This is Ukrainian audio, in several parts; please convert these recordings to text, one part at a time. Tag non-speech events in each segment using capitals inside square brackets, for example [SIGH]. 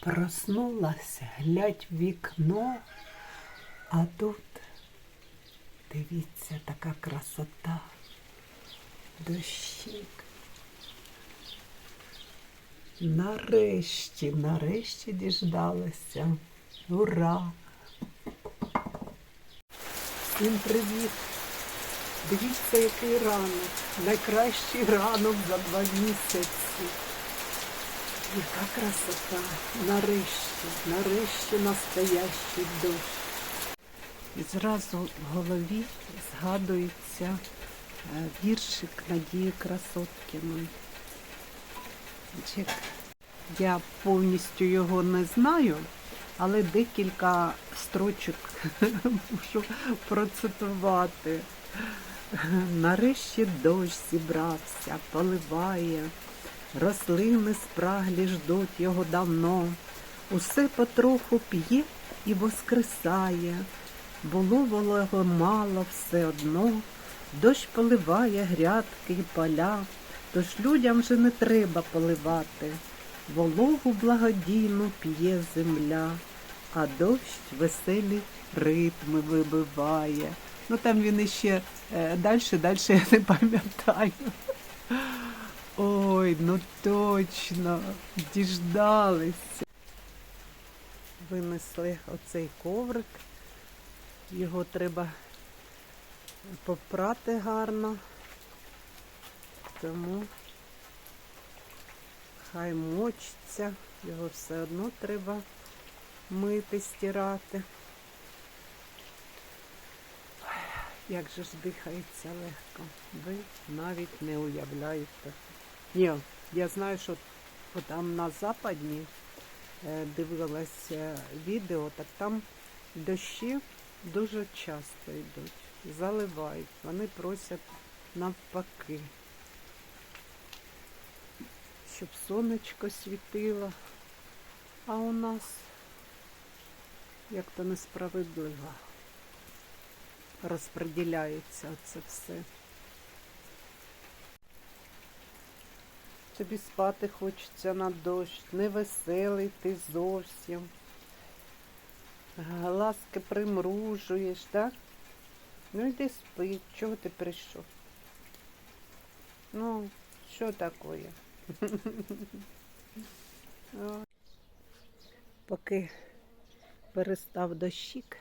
Проснулася, глядь в вікно, а тут, дивіться, така красота, дощик. Нарешті, нарешті діждалася. Ура! Всім привіт! Дивіться, який ранок. Найкращий ранок за два місяці. Яка красота! Нарешті, нарешті настоящий дощ. І зразу в голові згадується е, віршик Надії Красоткіної. Я повністю його не знаю, але декілька строчок [LAUGHS] можу процитувати. Нарешті дощ зібрався, поливає, рослини спраглі ждуть його давно. Усе потроху п'є і воскресає. Було волого мало все одно, дощ поливає грядки й поля, тож людям вже не треба поливати. Вологу благодійну п'є земля, а дощ веселі ритми вибиває. Ну там він іще е, далі, далі я не пам'ятаю. Ой, ну точно, діждалися. Винесли оцей коврик. Його треба попрати гарно. Тому хай мочиться, його все одно треба мити, стирати. Як же ж дихається легко. Ви навіть не уявляєте. Ні, я знаю, що там на западні е, дивилася відео, так там дощі дуже часто йдуть, заливають. Вони просять навпаки, щоб сонечко світило. А у нас як то несправедливо розподіляється це все. Тобі спати хочеться на дощ, невеселий ти зовсім. Глазки примружуєш, так? Ну йди спи, чого ти прийшов? Ну, що таке? [LAUGHS] Поки перестав дощик,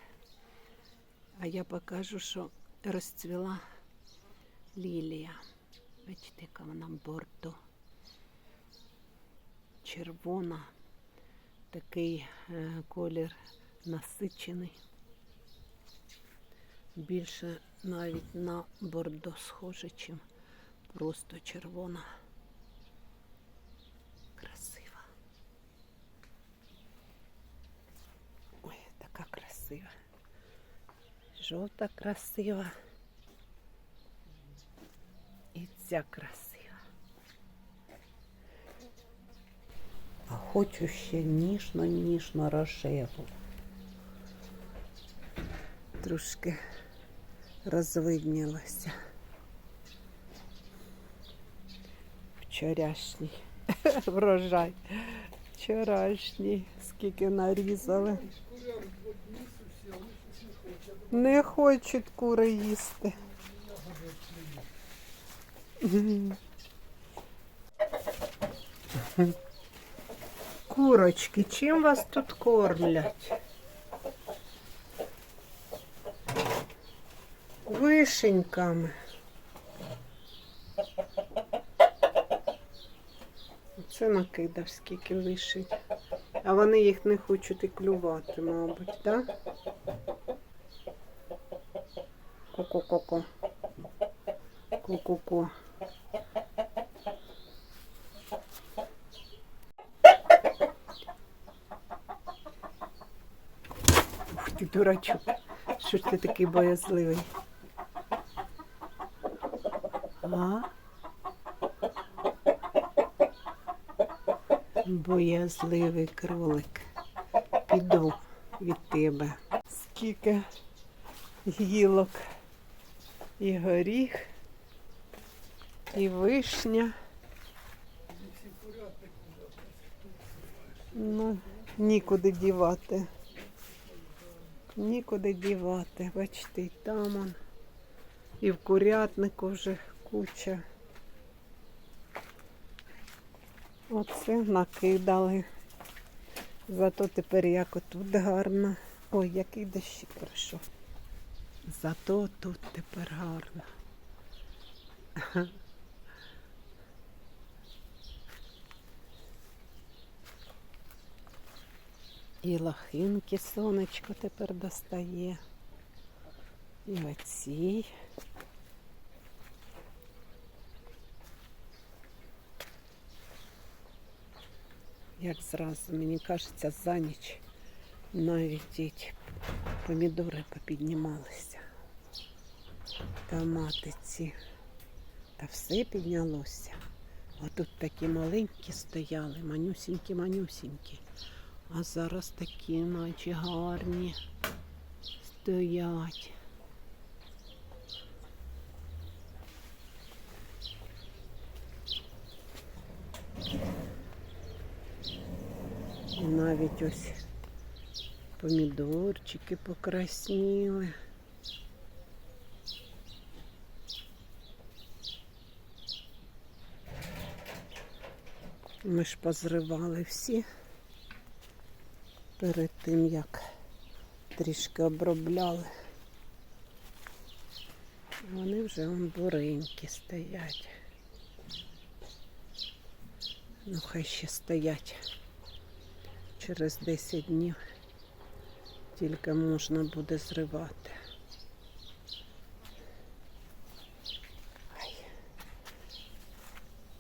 а я покажу, що розцвіла лілія. Бачите, яка вона бордо. Червона, такий е, колір насичений. Більше навіть на бордо схоже, чим просто червона. Красива. Ой, така красива. Жовта красива. І ця красива. А хочу ще ніжно-ніжно рожеву. Трошки розвиднілося. Вчорашній [LAUGHS] врожай. Вчорашній, скільки нарізали. Не хочуть кури їсти. [LAUGHS] Курочки, чим вас тут кормлять? Вишеньками. Це накидав, скільки вишень. А вони їх не хочуть і клювати, мабуть, так? Да? Ко-ко-ко-ко. Ко-ко-ко. Ух ти, дурачок. Що ж ти такий боязливий? А? Боязливий кролик. Піду від тебе. Скільки гілок і горіх, і вишня. Ну, Нікуди дівати. Нікуди дівати. Бачите, і там он. І в курятнику вже куча. Оце накидали. Зато тепер як отут гарно. Ой, який дощик пройшов. Зато тут тепер гарно. І лохинки сонечко тепер достає. І оці. Як зразу, мені кажеться, за ніч навіть ті помідори попіднімалися. Томати ці. Та все піднялося. Отут такі маленькі стояли, манюсінькі, манюсінькі. А зараз такі, наче гарні стоять. І навіть ось помідорчики покрасніли. Ми ж позривали всі перед тим, як трішки обробляли. Вони вже вон буренькі стоять. Ну, хай ще стоять. Через 10 днів тільки можна буде зривати. Ай.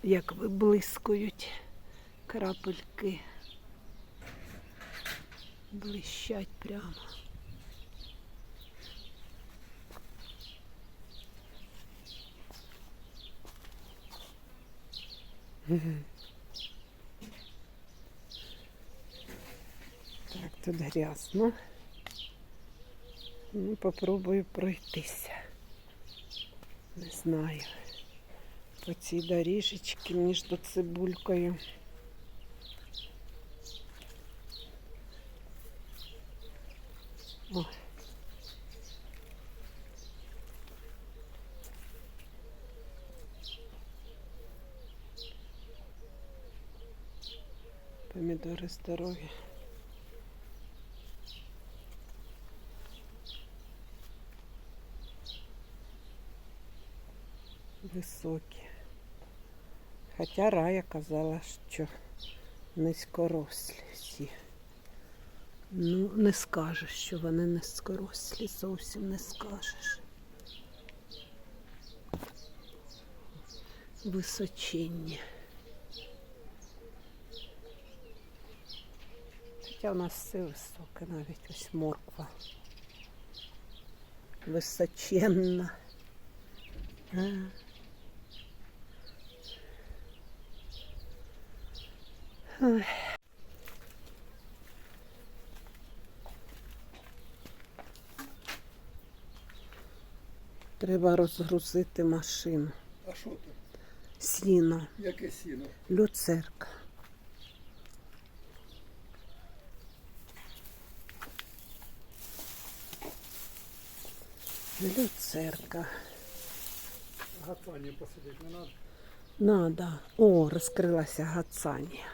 Як виблискують крапельки. Блищать прямо. Так, тут грязно. Ну, попробую пройтися. Не знаю. По цій доріжечці між цибулькою. Помідори здорові. Високі. Хоча Рая казала, що низькорослі всі. Ну, не скажеш, що вони низькорослі, зовсім не скажеш. Височенні. Хоча у нас все високе, навіть ось морква. Височенна. Ой. Треба розгрузити машину. А що там? Сіно, Яке сіно? люцерка. Люцерка. Гацані посидіти не треба. Надо. О, розкрилася гацанія.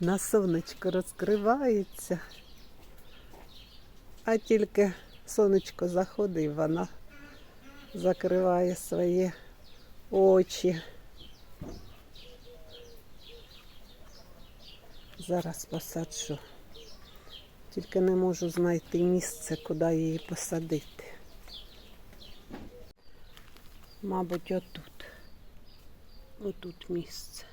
На сонечко розкривається. А тільки сонечко заходить, і вона закриває свої очі. Зараз посаджу. Тільки не можу знайти місце, куди її посадити. Мабуть, отут. Отут місце.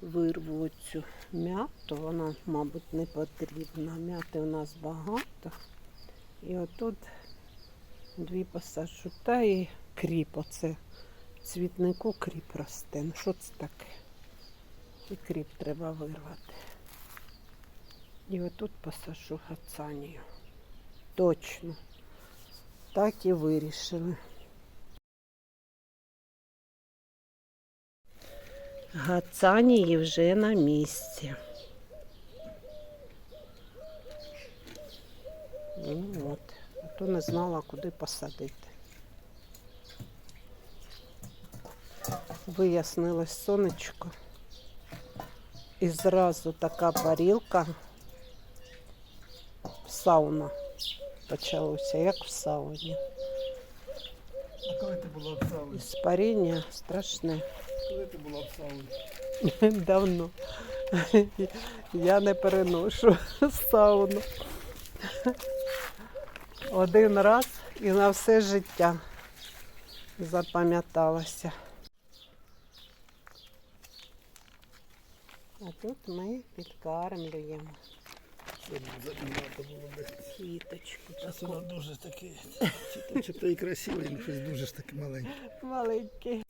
Вирву оцю м'яту, вона, мабуть, не потрібна. М'яти у нас багато. І отут дві посаджу. Та і кріп, оце цвітнику кріп росте. Ну що це таке? І кріп треба вирвати. І отут посаджу гацанію. Точно. Так і вирішили. Гацанії вже на місці. Ну от, а то не знала, куди посадити. Вияснилось сонечко. І зразу така парілка. Сауна почалося, як в сауні. А коли ти була в сауні? Іспаріння страшне. Коли ти була в сауні? [LAUGHS] Давно. Я не переношу сауну. Один раз і на все життя запам'яталося. А тут ми підкармлюємо Щоб задумати було би. Квіточку. Зараз воно дуже таке, чи то, чи то і красиве, але щось дуже ж таке маленьке. Маленький.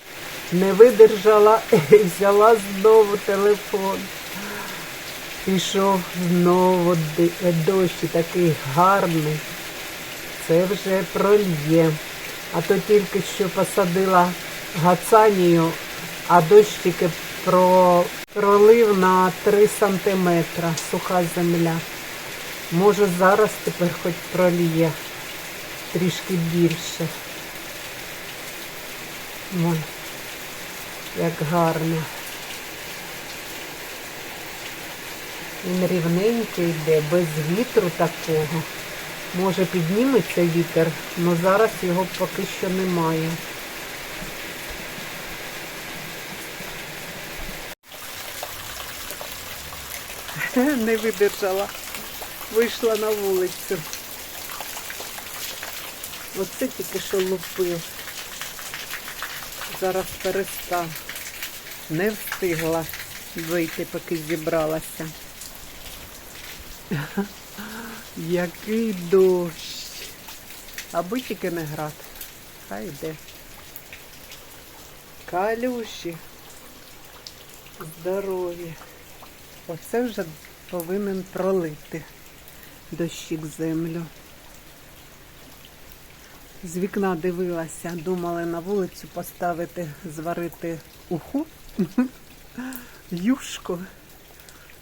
Не видержала і взяла знову телефон. Пішов знову дощ такий гарний. Це вже прольє. А то тільки що посадила гацанію, а дощ тільки про... пролив на 3 сантиметра суха земля. Може зараз тепер хоч проліє трішки більше. Ой, як гарно. Він рівненький йде, без вітру такого. Може підніметься вітер, але зараз його поки що немає. [LAUGHS] Не видержала. Вийшла на вулицю. Оце тільки що лупив. Зараз перестав. Не встигла вийти, поки зібралася. [LAUGHS] Який дощ. Аби тільки не град. Хай йде. Калюші. Здорові. Оце вже повинен пролити дощик землю. З вікна дивилася, думали на вулицю поставити, зварити уху, [LAUGHS] юшку,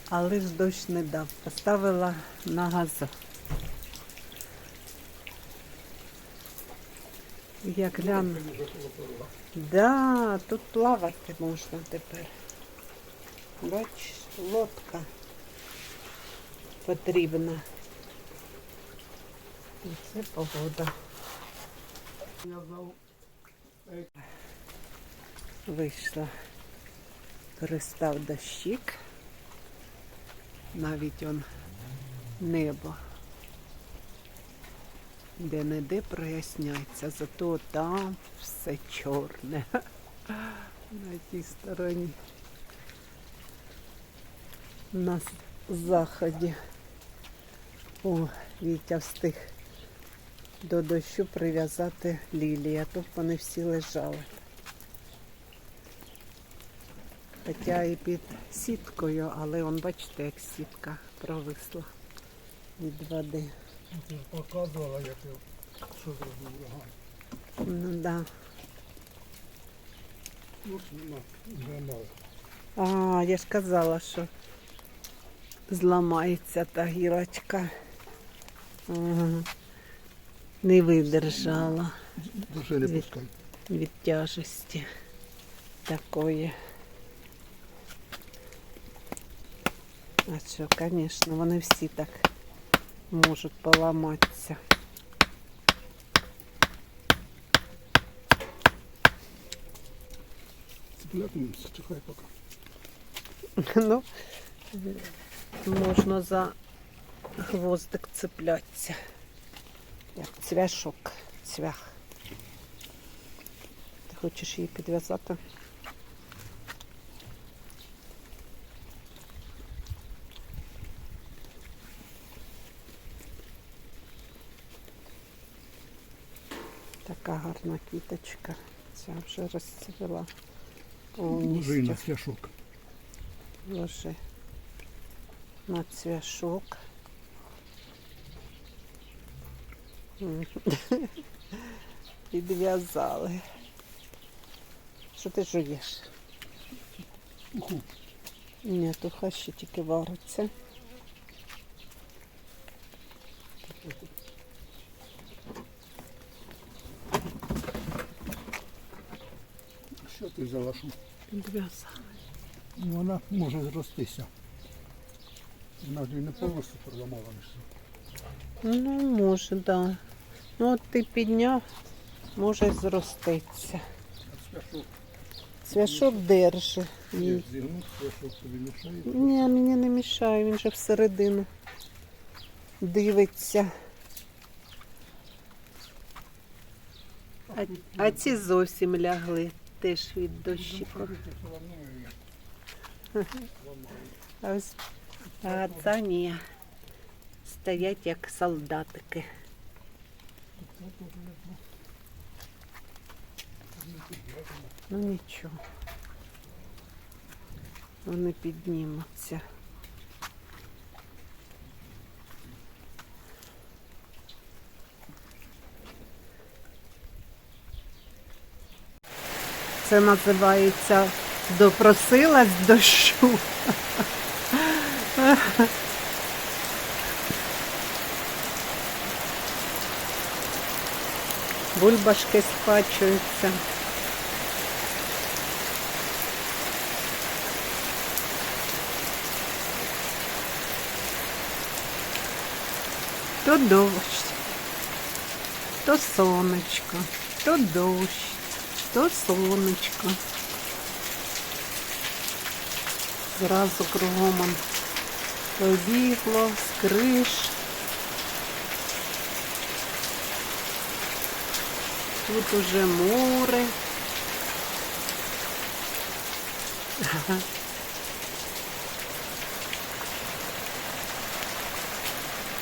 але ж дощ не дав. Поставила на газу. Як гляну. Да, тут плавати можна тепер. Бачиш, лодка потрібна. І це погода. Вийшла. Перестав дощик. Навіть он небо. Де не де проясняється, зато там все чорне. [LAUGHS] На тій стороні. На заході. О, Вітя встиг до дощу прив'язати лілії, а тут вони всі лежали. Хоча і під сіткою, але он, бачите, як сітка провисла від води. ти ж показувала, як я, що зробив ураган. Ну да. Ну, зламав. А, я ж казала, що зламається та гілочка. Ага. Не видержала Душе не Від- пускай. від тяжесті такої. А що, звісно, вони всі так можуть поламатися. Цеплятимемся, чекай поки. [LAUGHS] Ну, можна за гвоздик цеплятися. Як цвяшок, цвях. Ти хочеш її підв'язати? Така гарна квіточка. Ця вже розцвіла Ложи на свяшок. Ложи на цвяшок. М. Підв'язали. Що ти жуєш? Уху. Ні, то хай ще тільки вариться. Що ти взяла? Що? Підв'язала. Ну, Вона може зростися. Вона ж не повністю проламала. Ну, може, так. Да. Ну, от ти підняв, може зроститься. Цвяшок Цвяшок держи. Ні, мені не мішає, він же всередину дивиться. А, а ці зовсім лягли теж від дощику. А а це ні. Стоять як солдатики. Ну нічого. Вони піднімуться. Це називається допросилась дощу. Бульбашки схвачуються. То дощ, то сонечко, то дощ, то сонечко. Зразу кругом побігло з криш. Тут уже море.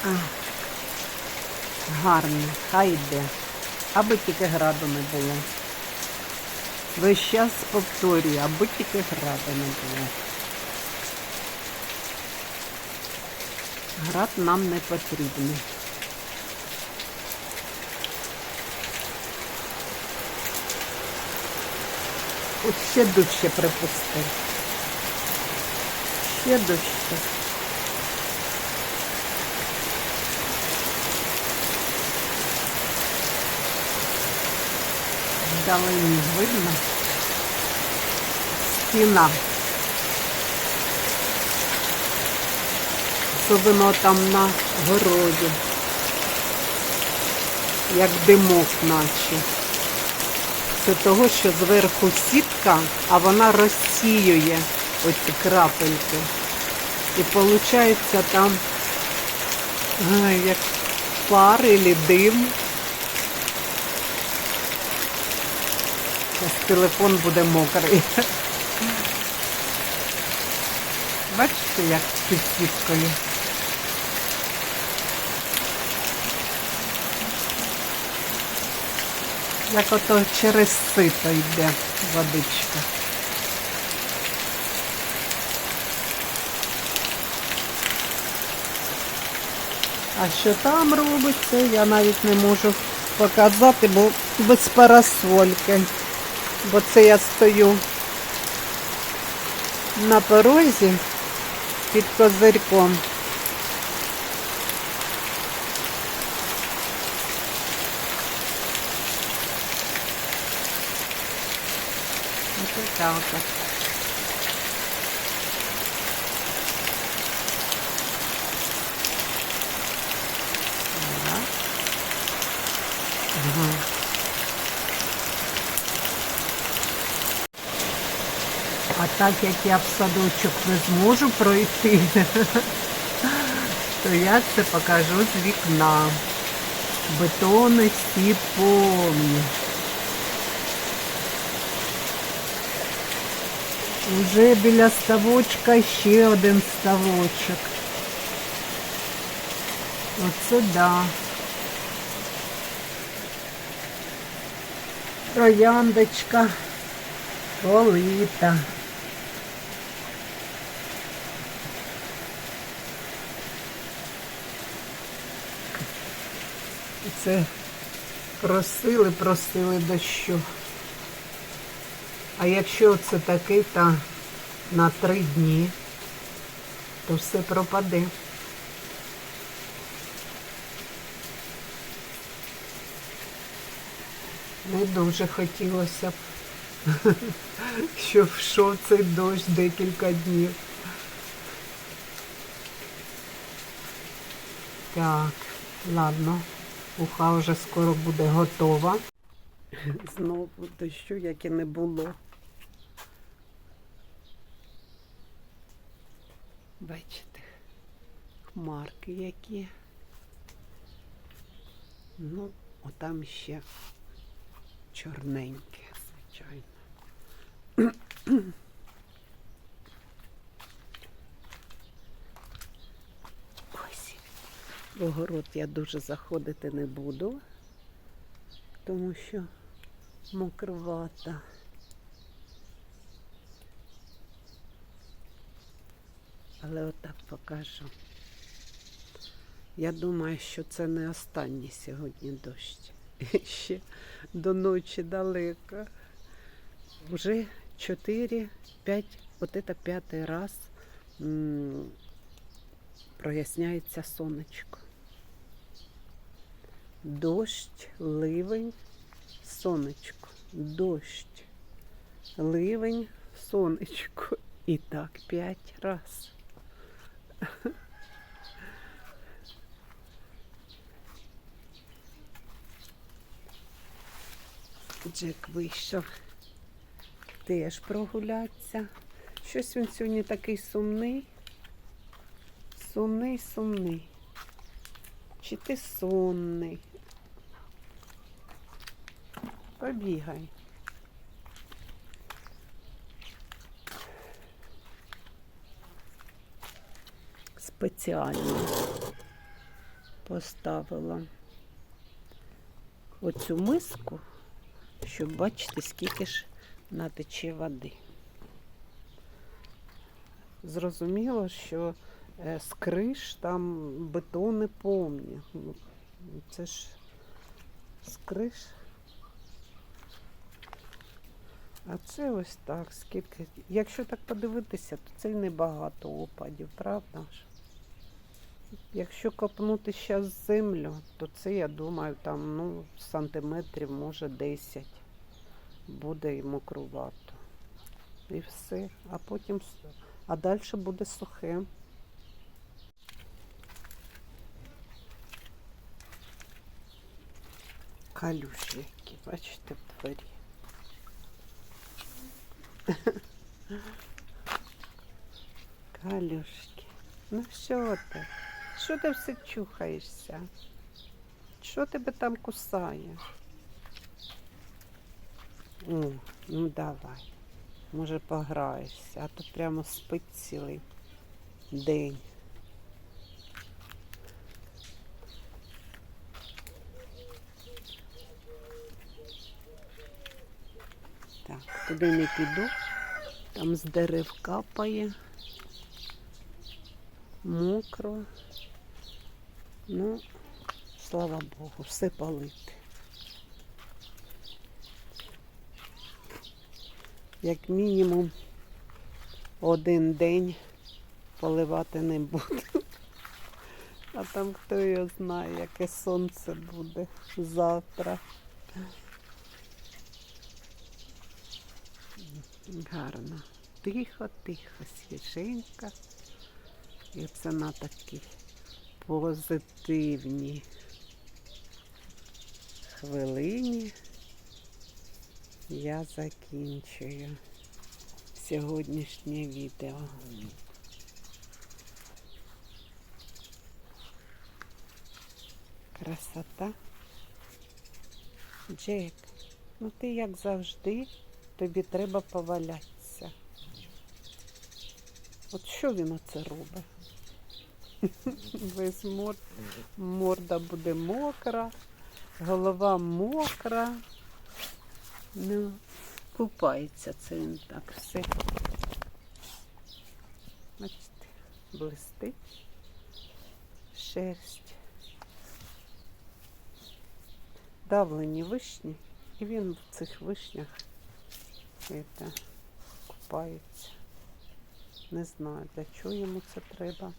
А, гарно, хай йде. Аби тільки граду не було. Весь час повторюю, аби тільки граду не було. Град нам не потрібний. От ще дужче припустив. Ще дужче. Вдалині видно. Стіна. Особливо там на городі. Як димок наче. Це того, що зверху сітка, а вона розсіює оці крапельки. І виходить там як пар і дим. Зараз телефон буде мокрий. Бачите, як під сіткою. Як ото через сито йде водичка. А що там робиться, я навіть не можу показати, бо без парасольки. Бо це я стою на порозі під козирьком. Ага. А так як я в садочок не зможу пройти, [LAUGHS] то я це покажу з вікна. Бетони всі повні. Уже біля ставочка ще один ставочок. Оце да. Трояндочка полита. Це просили, просили дощу. А якщо це такий, то на три дні, то все пропаде. Не дуже хотілося б, [LAUGHS] щоб йшов цей дощ декілька днів. Так, ладно, уха вже скоро буде готова. Знову дощу, як і не було. Бачите, хмарки які. Ну, отам ще чорненьке, звичайно. [CLEARS THROAT] Ось. В огород я дуже заходити не буду, тому що мокровата. Але отак покажу. Я думаю, що це не останній сьогодні дощ. Ще до ночі далеко. Вже 4, 5, от це п'ятий раз проясняється сонечко. Дощ, ливень, сонечко. Дощ, ливень, сонечко. І так п'ять раз. Джек вийшов теж прогулятися. Щось він сьогодні такий сумний. Сумний, сумний. Чи ти сонний? Побігай. Спеціально поставила оцю миску, щоб бачити, скільки ж натече води. Зрозуміло, що е, з криш там бетони повні. Ну, Це ж з криш. А це ось так, скільки. Якщо так подивитися, то це й небагато опадів, правда ж? Якщо копнути зараз землю, то це, я думаю, там ну, сантиметрів, може 10 буде і мокрувато. І все. А потім, а далі буде сухе. Калюші які, бачите, в дворі. [LAUGHS] Калюшки. Ну що ти? Що ти все чухаєшся? Що тебе там кусає? О, ну давай. Може пограєшся, а то прямо спить цілий день. Так, туди не піду. Там з дерев капає. Мокро. Ну, слава Богу, все палити. Як мінімум один день поливати не буду. А там хто його знає, яке сонце буде завтра. Гарно. Тихо, тихо, свіженька. І це на такій позитивній хвилині я закінчую сьогоднішнє відео. Красота. Джек, ну ти як завжди, тобі треба повалятися. От що він оце робить? [LAUGHS] Весь мор... морда буде мокра, голова мокра. Ну, купається це він так все. Бачите, блистить шерсть. Давлені вишні, і він в цих вишнях купається. Не знаю, для чого йому це треба.